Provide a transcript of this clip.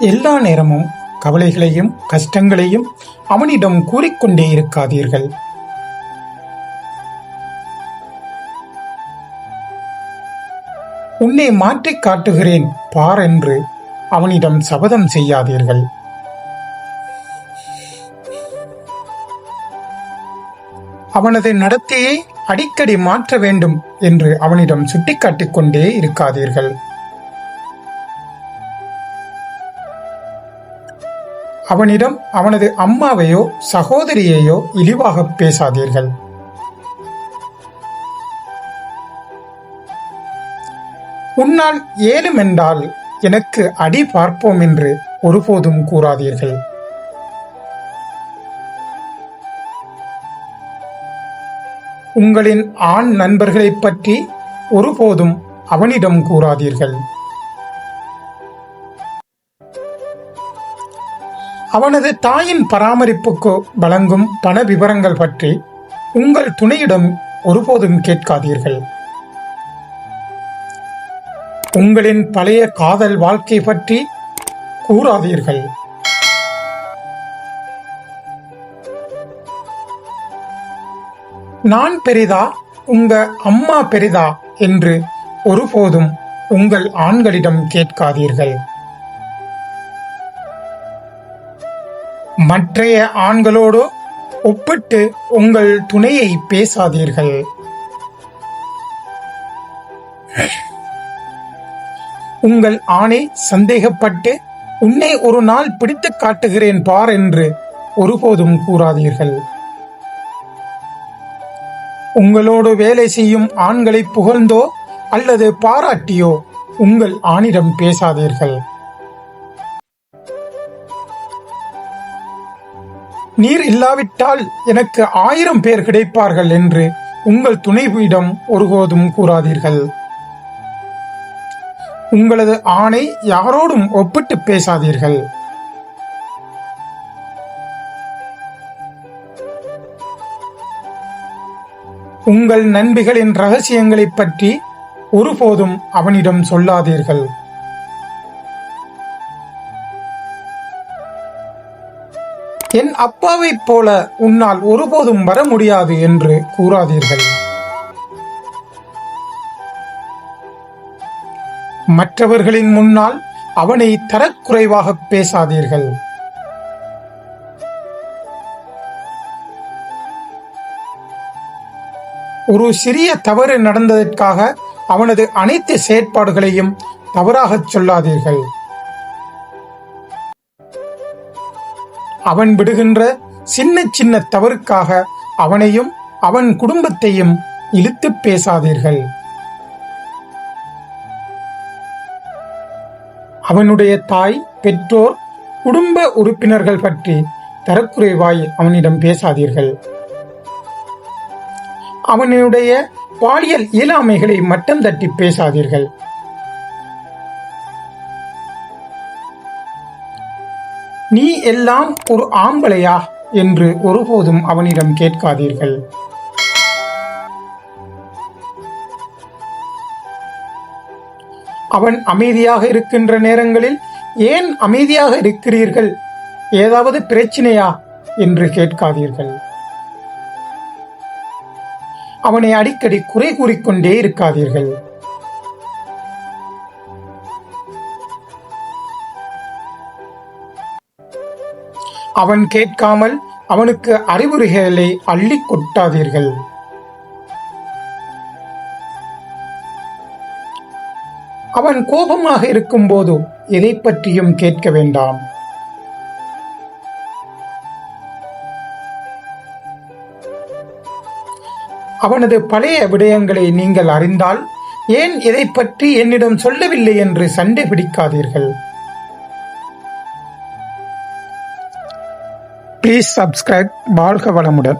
எல்லா நேரமும் கவலைகளையும் கஷ்டங்களையும் அவனிடம் கூறிக்கொண்டே இருக்காதீர்கள். உன்னை மாற்றிக் காட்டுகிறேன் பார் என்று அவனிடம் சபதம் செய்யாதீர்கள். அவனது நடத்தையை அடிக்கடி மாற்ற வேண்டும் என்று அவனிடம் சுட்டிக்காட்டிக் கொண்டே இருக்காதீர்கள். அவனிடம் அவனது அம்மாவையோ சகோதரியையோ இழிவாக பேசாதீர்கள். உன்னால் ஏழுமென்றால் எனக்கு அடி பார்ப்போம் என்று ஒருபோதும் கூறாதீர்கள். உங்களின் ஆண் நண்பர்களைப் பற்றி ஒருபோதும் அவனிடம் கூறாதீர்கள். அவனது தாயின் பராமரிப்புக்கு வழங்கும் பண விவரங்கள் பற்றி உங்கள் துணையிடம் ஒருபோதும் கேட்காதீர்கள். உங்களின் பழைய காதல் வாழ்க்கை பற்றி கூறாதீர்கள். நான் பெரிதா உங்க அம்மா பெரிதா என்று ஒருபோதும் உங்கள் ஆண்களிடம் கேட்காதீர்கள். மற்றைய ஆண்களோடு ஒப்பிட்டு உங்கள் துணையை பேசாதீர்கள். உங்கள் ஆணை சந்தேகப்பட்டு உன்னை ஒரு நாள் பிடித்துக் காட்டுகிறேன் பார் என்று ஒருபோதும் கூறாதீர்கள். உங்களோடு வேலை செய்யும் ஆண்களை புகழ்ந்தோ அல்லது பாராட்டியோ உங்கள் ஆணிடம் பேசாதீர்கள். நீர் இல்லாவிட்டால் எனக்கு ஆயிரம் பேர் கிடைப்பார்கள் என்று உங்கள் துணைவியிடம் ஒருபோதும் கூறாதீர்கள். உங்களது ஆணை யாரோடும் ஒப்பிட்டு பேசாதீர்கள். உங்கள் நண்பிகளின் ரகசியங்களைப் பற்றி ஒருபோதும் அவனிடம் சொல்லாதீர்கள். என் அப்பாவைப் போல உன்னால் ஒருபோதும் வர முடியாது என்று கூறாதீர்கள். மற்றவர்களின் முன்னால் அவனை தரக்குறைவாக பேசாதீர்கள். ஒரு சிறிய தவறு நடந்ததற்காக அவனது அனைத்து செயற்பாடுகளையும் தவறாகச் சொல்லாதீர்கள். அவன் விடுகின்ற சின்ன சின்ன தவறுக்காக அவனையும் அவன் குடும்பத்தையும் இழுத்து பேசாதீர்கள். அவனுடைய தாய் பெற்றோர் குடும்ப உறுப்பினர்கள் பற்றி தரக்குறைவாய் அவனிடம் பேசாதீர்கள். அவனுடைய பாலியல் இயலாமைகளை மட்டம் தட்டி பேசாதீர்கள். நீ எல்லாம் ஒரு ஆம்பளையா? என்று ஒருபோதும் அவனிடம் கேட்காதீர்கள். அவன் அமைதியாக இருக்கின்ற நேரங்களில் ஏன் அமைதியாக இருக்கிறீர்கள்? ஏதாவது பிரச்சனையா? என்று கேட்காதீர்கள். அவனை அடிக்கடி குறை கூறிக்கொண்டே இருக்காதீர்கள். அவன் கேட்காமல் அவனுக்கு அறிவுரைகளை அள்ளி கொட்டாதீர்கள். அவன் கோபமாக இருக்கும்போது எதை பற்றியும் கேட்க வேண்டாம். அவனது பழைய விடயங்களை நீங்கள் அறிந்தால் ஏன் இதை பற்றி என்னிடம் சொல்லவில்லை என்று சண்டை பிடிக்காதீர்கள். ப்ளீஸ் சப்ஸ்கிரைப் வாழ்க வளமுடன்.